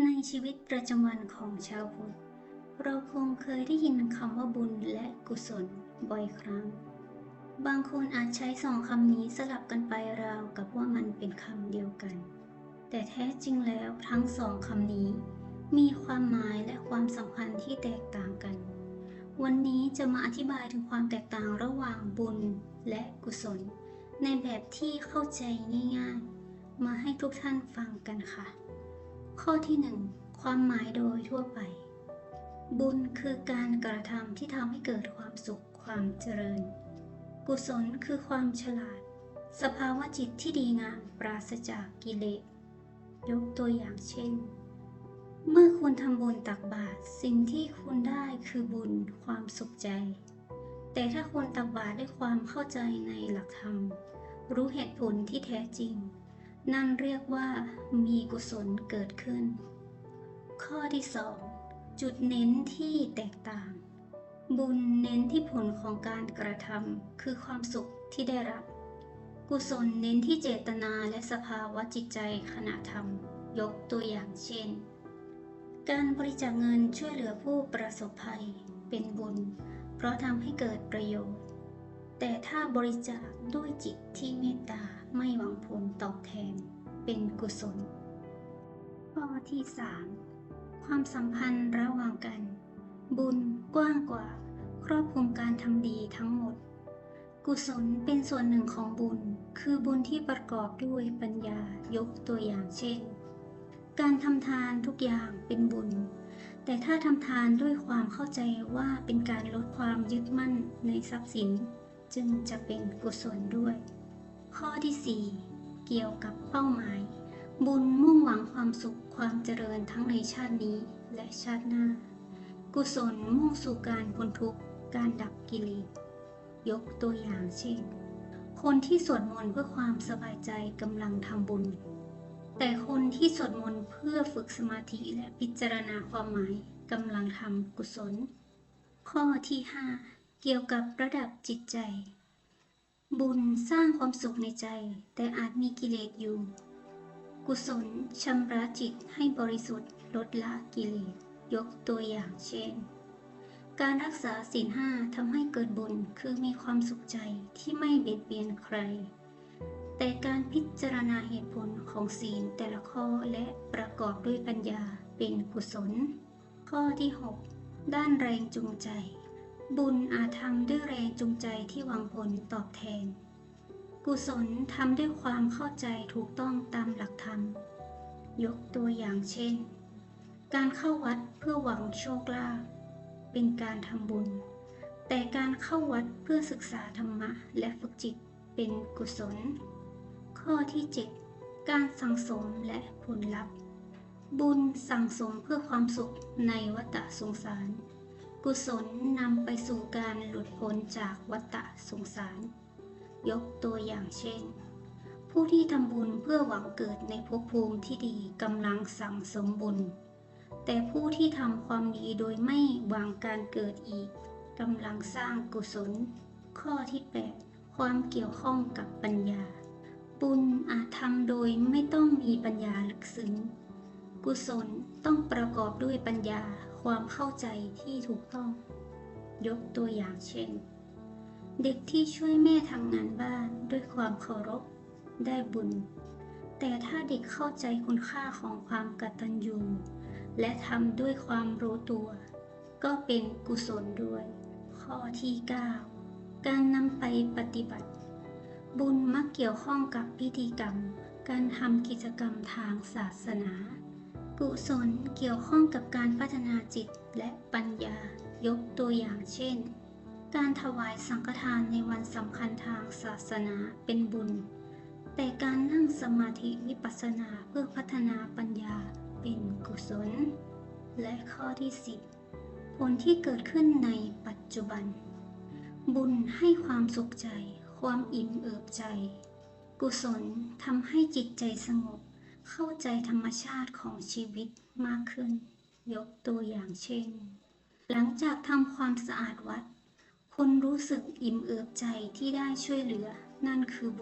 ในชีวิตประจำวันของชาวพุทธ เราคงเคยได้ยินคำว่าบุญและกุศลบ่อยครั้ง บางคนอาจใช้สองคำนี้สลับกันไปราวกับว่ามันเป็นคำเดียวกัน แต่แท้จริงแล้วทั้งสองคำนี้ มีความหมายและความสำคัญที่แตกต่างกัน วันนี้จะมาอธิบายถึงความแตกต่างระหว่างบุญและกุศล ในแบบที่เข้าใจง่าย ๆ มาให้ทุกท่านฟังกันค่ะ ข้อที่ 1 ความหมายโดยทั่วไป บุญคือการกระทำที่ทำให้เกิดความสุขความเจริญ กุศลคือความฉลาด สภาวะจิตที่ดีงามปราศจากกิเลสยกตัวอย่างเช่น เมื่อคุณทำบุญตักบาตรสิ่งที่คุณได้คือบุญความสุขใจ แต่ถ้าคุณตักบาตรด้วยความเข้าใจในหลักธรรม รู้เหตุผลที่แท้จริง นั่นเรียกว่ามีกุศลเกิดขึ้น ข้อที่2จุดเน้นที่แตกต่าง บุญเน้นที่ผลของการกระทำคือความสุขที่ได้รับ กุศลเน้นที่เจตนาและสภาวะจิตใจขณะทำยกตัวอย่างเช่น การบริจาคเงินช่วยเหลือผู้ประสบภัยเป็นบุญ เพราะทำให้เกิดประโยชน์ แต่ถ้าบริจาคด้วยจิตที่เมตตาไม่หวังผลตอบแทน เป็นกุศล ข้อที่ 3 ความสัมพันธ์ระหว่างกัน บุญกว้างกว่า ครอบคลุมการทำดีทั้งหมด กุศลเป็นส่วนหนึ่งของบุญ คือบุญที่ประกอบด้วยปัญญายกตัวอย่างเช่น การทำทานทุกอย่างเป็นบุญแต่ถ้าทำทานด้วยความเข้าใจว่าเป็นการลดความยึดมั่นในทรัพย์สิน จึงจะเป็นกุศลด้วย ข้อที่ 4 เกี่ยวกับเป้าหมาย บุญมุ่งหวังความสุขความเจริญทั้งในชาตินี้และชาติหน้า กุศลมุ่งสู่การพ้นทุกข์การดับกิเลสยกตัวอย่างเช่น คนที่สวดมนต์เพื่อความสบายใจกำลังทำบุญ แต่คนที่สวดมนต์เพื่อฝึกสมาธิและพิจารณาความหมายกำลังทำกุศล ข้อที่ 5 เกี่ยวกับระดับจิตใจ บุญสร้างความสุขในใจ แต่อาจมีกิเลสอยู่ กุศลชำระจิตให้บริสุทธิ์ลดละกิเลส ยกตัวอย่างเช่น การรักษาศีลห้าทำให้เกิดบุญคือมีความสุขใจที่ไม่เบียดเบียนใคร แต่การพิจารณาเหตุผลของศีลแต่ละข้อและประกอบด้วยปัญญาเป็นกุศล ข้อที่ 6 ด้านแรงจูงใจ บุญอาจทำด้วยแรงจูงใจที่หวังผลตอบแทน กุศลทำด้วยความเข้าใจถูกต้องตามหลักธรรม ยกตัวอย่างเช่น การเข้าวัดเพื่อหวังโชคลาภเป็นการทำบุญ แต่การเข้าวัดเพื่อศึกษาธรรมะและฝึกจิตเป็นกุศล ข้อที่ 7 การสังสมและผลลัพธ์ บุญสังสมเพื่อความสุขในวัฏสงสาร กุศลนำไปสู่การหลุดพ้นจากวัฏสงสาร ยกตัวอย่างเช่น ผู้ที่ทำบุญเพื่อหวังเกิดในภพภูมิที่ดีกำลังสั่งสมบุญ แต่ผู้ที่ทำความดีโดยไม่หวังการเกิดอีกกำลังสร้างกุศล ข้อที่8ความเกี่ยวข้องกับปัญญา บุญอาจทำโดยไม่ต้องมีปัญญาลึกซึ้งกุศลต้องประกอบด้วยปัญญา ความเข้าใจที่ถูกต้อง ยกตัวอย่างเช่น เด็กที่ช่วยแม่ทำงานบ้านด้วยความเคารพได้บุญ แต่ถ้าเด็กเข้าใจคุณค่าของความกตัญญูและทำด้วยความรู้ตัว ก็เป็นกุศลด้วย ข้อที่ 9 การนำไปปฏิบัติ บุญมักเกี่ยวข้องกับพิธีกรรม การทำกิจกรรมทางศาสนา กุศลเกี่ยวข้องกับการพัฒนาจิตและปัญญายกตัวอย่างเช่น การถวายสังฆทานในวันสำคัญทางศาสนาเป็นบุญ แต่การนั่งสมาธิวิปัสสนาเพื่อพัฒนาปัญญาเป็นกุศล และข้อที่ 10 ผลที่เกิดขึ้นในปัจจุบัน บุญให้ความสุขใจ ความอิ่มเอิบใจ กุศลทำให้จิตใจสงบ เข้าใจธรรมชาติของชีวิตมากขึ้น ยกตัวอย่างเช่น หลังจากทำความสะอาดวัด คุณรู้สึกอิ่มเอิบใจที่ได้ช่วยเหลือ นั่นคือบุญ